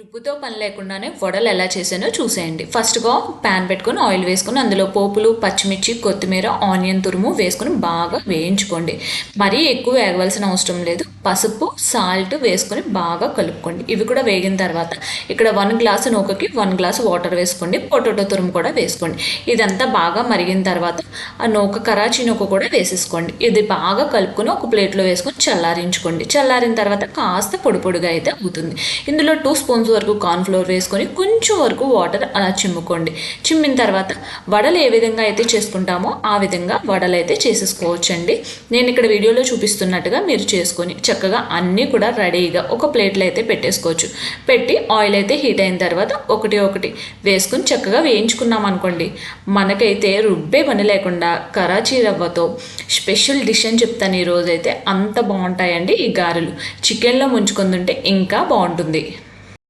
రుబ్బుతో పని లేకుండానే వడలు ఎలా చేసానో చూసేయండి. ఫస్ట్గా ప్యాన్ పెట్టుకొని ఆయిల్ వేసుకొని అందులో పోపులు పచ్చిమిర్చి కొత్తిమీర ఆనియన్ తురుము వేసుకొని బాగా వేయించుకోండి. మరీ ఎక్కువ వేగవలసిన అవసరం లేదు. పసుపు సాల్ట్ వేసుకొని బాగా కలుపుకోండి. ఇవి కూడా వేగిన తర్వాత ఇక్కడ వన్ గ్లాసు నూకకి వన్ గ్లాసు వాటర్ వేసుకోండి. పొటాటో తురుము కూడా వేసుకోండి. ఇదంతా బాగా మరిగిన తర్వాత ఆ నూక కరాచీ నూక కూడా వేసేసుకోండి. ఇది బాగా కలుపుకొని ఒక ప్లేట్లో వేసుకొని చల్లారించుకోండి. చల్లారిన తర్వాత కాస్త పొడి పొడిగా అయితే అవుతుంది. ఇందులో టూ స్పూన్స్ వరకు కార్న్ఫ్లోర్ వేసుకొని కొంచెం వరకు వాటర్ అలా చిమ్ముకోండి. చిమ్మిన తర్వాత వడలు ఏ విధంగా అయితే చేసుకుంటామో ఆ విధంగా వడలు అయితే చేసేసుకోవచ్చండి. నేను ఇక్కడ వీడియోలో చూపిస్తున్నట్టుగా మీరు చేసుకొని చక్కగా అన్నీ కూడా రెడీగా ఒక ప్లేట్లో అయితే పెట్టేసుకోవచ్చు. పెట్టి ఆయిల్ అయితే హీట్ అయిన తర్వాత ఒకటి ఒకటి వేసుకొని చక్కగా వేయించుకున్నాం అనుకోండి. మనకైతే రుబ్బే పని లేకుండా కరాచీ రవ్వతో స్పెషల్ డిష్ అని చెప్తాను ఈరోజైతే అంత బాగుంటాయండి ఈ గారెలు. చికెన్లో ముంచుకుందుంటే తింటే ఇంకా బాగుంటుంది.